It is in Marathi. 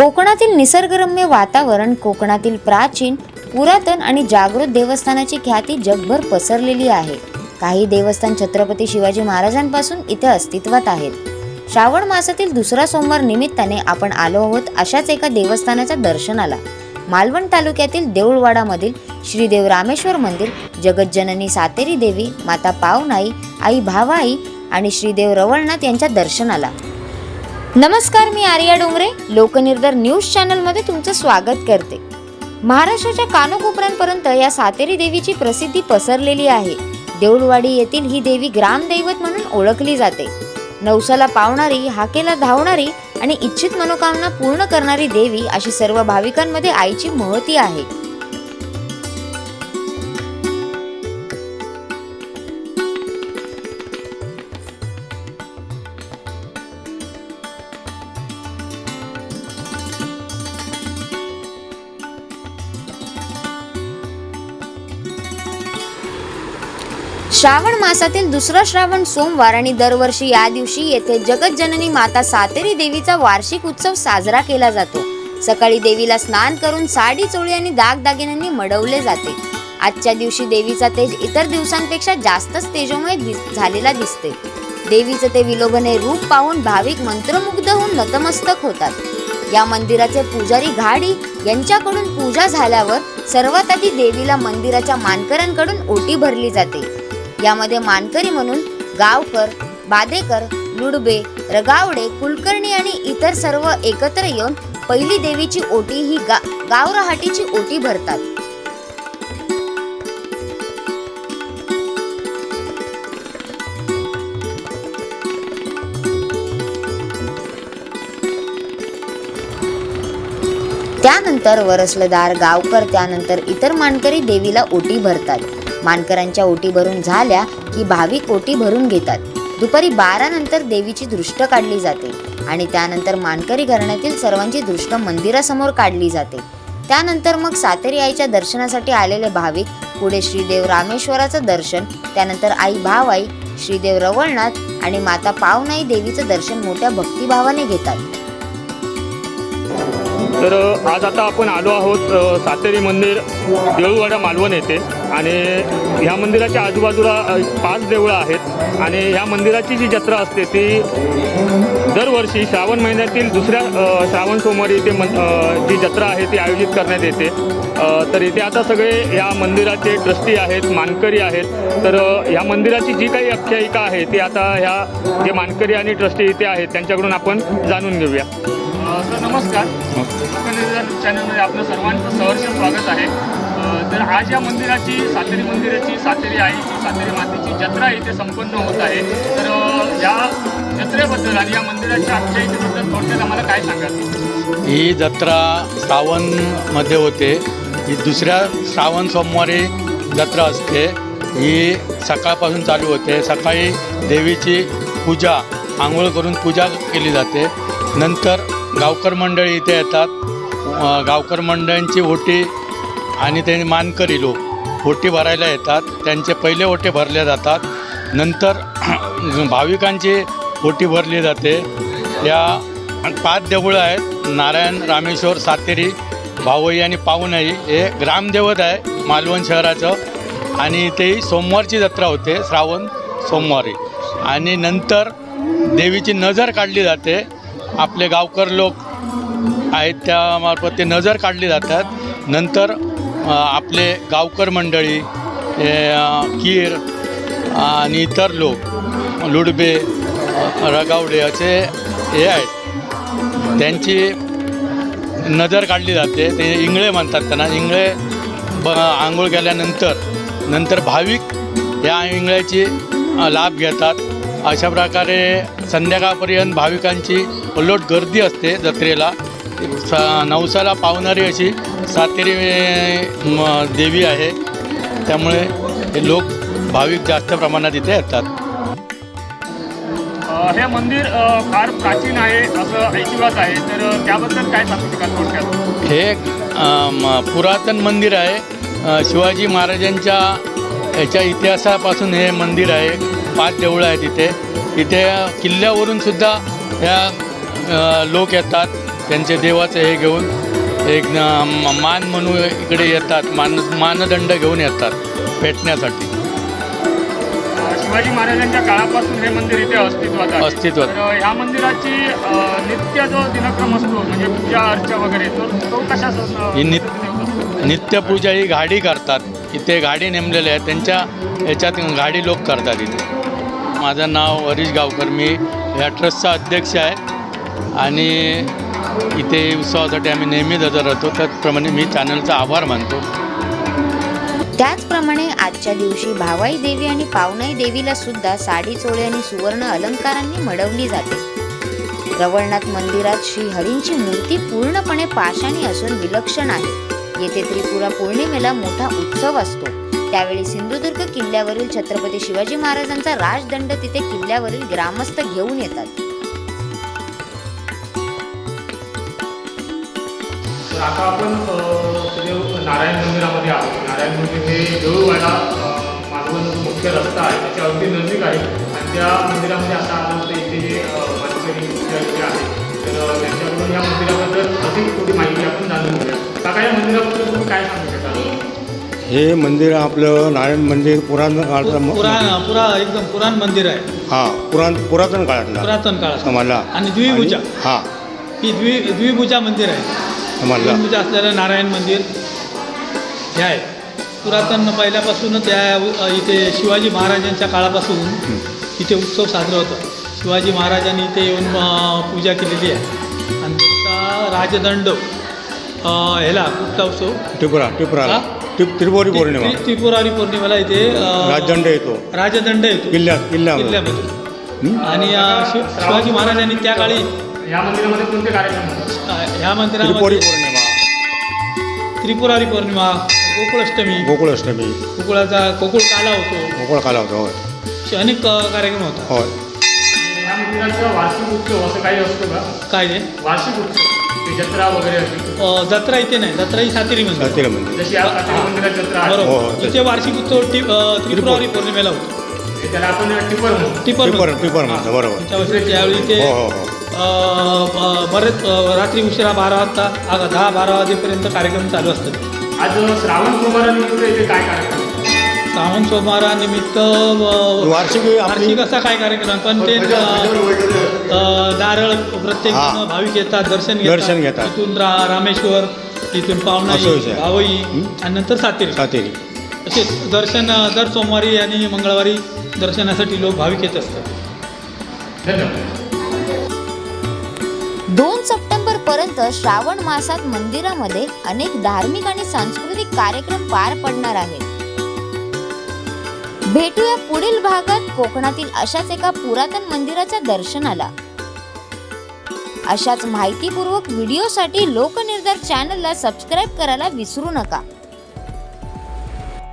कोकणातील निसर्गरम्य वातावरण कोकणातील प्राचीन पुरातन आणि जागृत देवस्थानाची ख्याती जगभर पसरलेली आहे. काही देवस्थान छत्रपती शिवाजी महाराजांपासून इथे अस्तित्वात आहेत. श्रावण मासातील दुसरा सोमवार निमित्ताने आपण आलो आहोत अशाच एका देवस्थानाच्या दर्शनाला. मालवण तालुक्यातील देऊळवाडामधील श्रीदेव रामेश्वर मंदिर जगज्जननी सातेरी देवी माता पावनाई आई भावाई आणि श्रीदेव रवळनाथ यांच्या दर्शनाला. नमस्कार मी आर्या डोंगरे. लोकनिर्धार न्यूज चॅनलमध्ये तुमचं स्वागत करते. महाराष्ट्राच्या कानोकोपऱ्यांपर्यंत या सातेरी देवीची प्रसिद्धी पसरलेली आहे. देऊळवाडी येथील ही देवी ग्रामदैवत म्हणून ओळखली जाते. नवसाला पावणारी हाकेला धावणारी आणि इच्छित मनोकामना पूर्ण करणारी देवी अशी सर्व भाविकांमध्ये आईची महती आहे. श्रावण मासातील दुसरा श्रावण सोमवार आणि दरवर्षी या दिवशी येथे जगज्जननी माता सातेरी देवीचा वार्षिक उत्सव साजरा केला जातो. सकाळी देवीला स्नान करून साडी चोळी आणि दागदागिन्यांनी मडवले जाते. आजच्या दिवशी देवीचा तेज इतर दिवसांपेक्षा जास्तच तेजोमय दिस- झालेला दिसते. देवीचं ते विलोभने रूप पाहून भाविक मंत्रमुग्ध होऊन नतमस्तक होतात. या मंदिराचे पुजारी घाडी यांच्याकडून पूजा झाल्यावर सर्वात आधी देवीला मंदिराच्या मानकऱ्यांकडून ओटी भरली जाते. यामध्ये मानकरी म्हणून गावकर बादेकर लुडबे रगावडे कुलकर्णी आणि इतर सर्व एकत्र येऊन पहिली देवीची ओटी ही गा गावरहाटीची ओटी भरतात. त्यानंतर वरसलदार गावकर त्यानंतर इतर मानकरी देवीला ओटी भरतात. मानकरांच्या ओटी भरून झाल्या की भाविक ओटी भरून घेतात. दुपारी बारा नंतर देवीची दृष्ट काढली जाते आणि त्यानंतर मानकरी घराण्यातील सर्वांची दृष्ट मंदिरासमोर काढली जाते. त्यानंतर मग सातेरी आईच्या दर्शनासाठी आलेले भाविक पुढे श्रीदेव रामेश्वराचं दर्शन त्यानंतर आई भावाई श्रीदेव रवळनाथ आणि माता पावनाई देवीचं दर्शन मोठ्या भक्तिभावाने घेतात. तर आज आता आपण आलो आहोत सातेरी मंदिर देऊळवाडा मालवण येथे. आणि ह्या मंदिराच्या आजूबाजूला पाच देवळं आहेत. आणि ह्या मंदिराची जी जत्रा असते ती दरवर्षी श्रावण महिन्यातील दुसऱ्या श्रावण सोमवारी इथे मन जी जत्रा आहे ती आयोजित करण्यात येते. तर इथे आता सगळे या मंदिराचे ट्रस्टी आहेत मानकरी आहेत. तर ह्या मंदिराची जी काही आख्यायिका आहे ती आता ह्या जे मानकरी आणि ट्रस्टी इथे आहेत त्यांच्याकडून आपण जाणून घेऊया. सर नमस्कार. लोकनिर्धार चॅनलमध्ये आपलं सर्वांचं सहर्ष स्वागत आहे. तर आज या मंदिराची सातेरी मंदिराची सातेरी आईची सातेरी मातेची जत्रा इथे संपन्न होत आहे. तर या जत्रेबद्दल आणि या मंदिराच्या आख्यायिकेबद्दल थोडक्यात आम्हाला काय सांगाल? ही जत्रा श्रावणमध्ये होते. ही दुसऱ्या श्रावण सोमवारी जत्रा असते. ही सकाळपासून चालू होते. सकाळी देवीची पूजा आंघोळ करून पूजा केली जाते. नंतर गावकर मंडळी इथे येतात. गावकर मंडळींची ओटी आणि ते मानकरी लोक ओटी भरायला येतात. त्यांचे पहिले ओटे भरले जातात. नंतर भाविकांची ओटी भरली जाते. या पाच देवळं आहेत. नारायण रामेश्वर सातेरी भावई आणि पाहुणाई हे ग्रामदेवत आहे मालवण शहराचं. आणि तेही सोमवारची जत्रा होते. श्रावण सोमवारी. आणि नंतर देवीची नजर काढली जाते. आपले गावकर लोक आहेत त्यामार्फत ते नजर काढली जातात. नंतर आपले गावकर मंडळी कीर आणि इतर लोक लुडबे रगावडे असे हे आहेत. त्यांची नजर काढली जाते. ते इंगळे म्हणतात त्यांना. इंगळे ब आंघोळ केल्यानंतर नंतर भाविक या इंगळ्याची लाभ घेतात. अशा प्रकारे संध्याकाळपर्यंत भाविकांची उलट गर्दी असते जत्रेला. स नवसाला पावणारी अशी सातेरी म, देवी आहे. त्यामुळे हे लोक भाविक जास्त प्रमाणात इथे येतात. हे मंदिर फार प्राचीन आहे असं ऐकिवात आहे. तर त्याबद्दल काय सांगू शकाल थोडक्यात? हे पुरातन मंदिर आहे. शिवाजी महाराजांच्या याच्या इतिहासापासून हे मंदिर आहे. पाच देवळं आहेत इथे. इथे किल्ल्यावरून सुद्धा ह्या लोक येतात. त्यांचे देवाचं हे घेऊन एक मान म्हणून इकडे येतात. मान मानदंड घेऊन येतात भेटण्यासाठी शिवाजी महाराजांच्या काळापासून हे मंदिर इथे अस्तित्वात आहे. अस्तित्वात. तर ह्या मंदिराची अ, नित्य जो दिनक्रम असतो म्हणजे पूजा अर्चा वगैरे तो तो कशा ही नित- नित्यपूजा ही गाडी करतात. इथे गाडी नेमलेले आहेत. त्यांच्या याच्यात गाडी लोक करतात इथे. माझं नाव हरीश गावकर. मी या ट्रस्टचा अध्यक्ष आहे. आणि इथे उत्सवासाठी आम्ही नेहमीच हजर राहतो त्याचप्रमाणे मी चॅनलचा आभार मानतो. त्याचप्रमाणे आजच्या दिवशी भावाई देवी आणि पावनाई देवीला सुद्धा साडी चोळे आणि सुवर्ण अलंकारांनी मडवली जाते. रवळनाथ मंदिरात श्री हरींची मूर्ती पूर्णपणे पाषाणी असून विलक्षण आहे. येथे त्रिपुरा पौर्णिमेला मोठा उत्सव असतो. त्यावेळी सिंधुदुर्ग किल्ल्यावरील छत्रपती शिवाजी महाराजांचा राजदंड तिथे किल्ल्यावरील ग्रामस्थ घेऊन येतात. आता आपण नारायण मंदिरामध्ये आहोत. नारायण मंदिर हे देऊळवाडा अ, मालवण मुख्य रस्ता आहे. त्याच्या अगदी नजीक आहे. आणि त्या मंदिरामध्ये आता आलं इथे जे अ, वारकरी जे आहे. तर त्यांच्याकडून या मंदिराबद्दल अधिक थोडी माहिती आपण जाणून घेऊया. काका या मंदिराबद्दल तुम्ही काय सांगू शकाल? हे मंदिर आपलं नारायण मंदिर पुरातन काळातलं म- पुराण पुरा एकदम पुराण मंदिर आहे. हा पुराण पुरातन काळातला. पुरातन काळात. आम्हाला आणि द्विभुजा. हा. ही द्वि द्विभुजा मंदिर आहे. आम्हाला द्विभुजा असलेलं नारायण मंदिर हे आहे. पुरातन पहिल्यापासूनच या इथे शिवाजी महाराजांच्या काळापासून इथे उत्सव साजरा होतो. शिवाजी महाराजांनी इथे येऊन अ, पूजा केलेली आहे. आणि त्याचा राजदंड ह्याला कुठला उत्सव? त्रिपुरा त्रिपुरा हा? त्रि- त्रिपुरी पौर्णिमा. त्रि- त्रिपुरारी पौर्णिमेला इथे राजदंड येतो. राजदंड येतो. किल्ल्यात किल्ल्यामध्ये. आणि शिवाजी महाराजांनी त्या काळी या मंदिरामध्ये कोणते कार्यक्रम ह्या त्रिपुरी मंदिरामध्ये पौर्णिमा. त्रिपुरारी पौर्णिमा गोकुळाष्टमी. गोकुळाष्टमी. गोकुळाचा गोकुळ काला होतो. गोकुळ काला होता होय. असे अनेक कार्यक्रम होतात. होय. या मंदिराचा वार्षिक उत्सव असं काही असतो का? काय वार्षिक उत्सव. ते जत्रा वगैरे अशी? अ, जत्रा इथे नाही जत्रा ही सातेरी मंदिर सातीला मंदिर जशी या सातेरी मंदिरात जत्रा आहे. हो, हो. बरोबर इथे वार्षिक उत्सव टी अ, त्रिपुरारी पौर्णिमेला होतो. त्याला आपण टिपर म्हणतो टिपर टिपर म्हणतो. टिपर म्हणतो बरोबर त्यावेळी इथे हो हो हो. अ, ब- बरेच अ, रात्री उशिरा बारा वाजता आ- दहा बारा वाजेपर्यंत कार्यक्रम चालू असतात. आज श्रावण सोमवारानिमित्त इथे काय कार्यक्रम? श्रावण सोमवारानिमित्त अ, वार्षिक वार्षिक असा काय कार्यक्रम? पण ते अ, अ, नारळ प्रत्येक हा. भाविक येतात दर्शन दर्शन घेतात. इथून रा रामेश्वर पावनाई असं विषय. भावई हं? आणि नंतर सातेरी. सातेरी. असे दर्शन दर सोमवारी आणि मंगळवारी दर्शनासाठी लोक भाविक येत असतात. दोन सप्टेंबर पर्यंत श्रावण मासात मंदिरामध्ये अनेक धार्मिक आणि सांस्कृतिक कार्यक्रम पार पडणार आहेत. भेटूया पुढील भागात. कोकणातील अशाच एका पुरातन मंदिराच्या दर्शनाला. अशाच माहितीपूर्वक व्हिडिओसाठी लोकनिर्धार चॅनलला सबस्क्राईब करायला विसरू नका.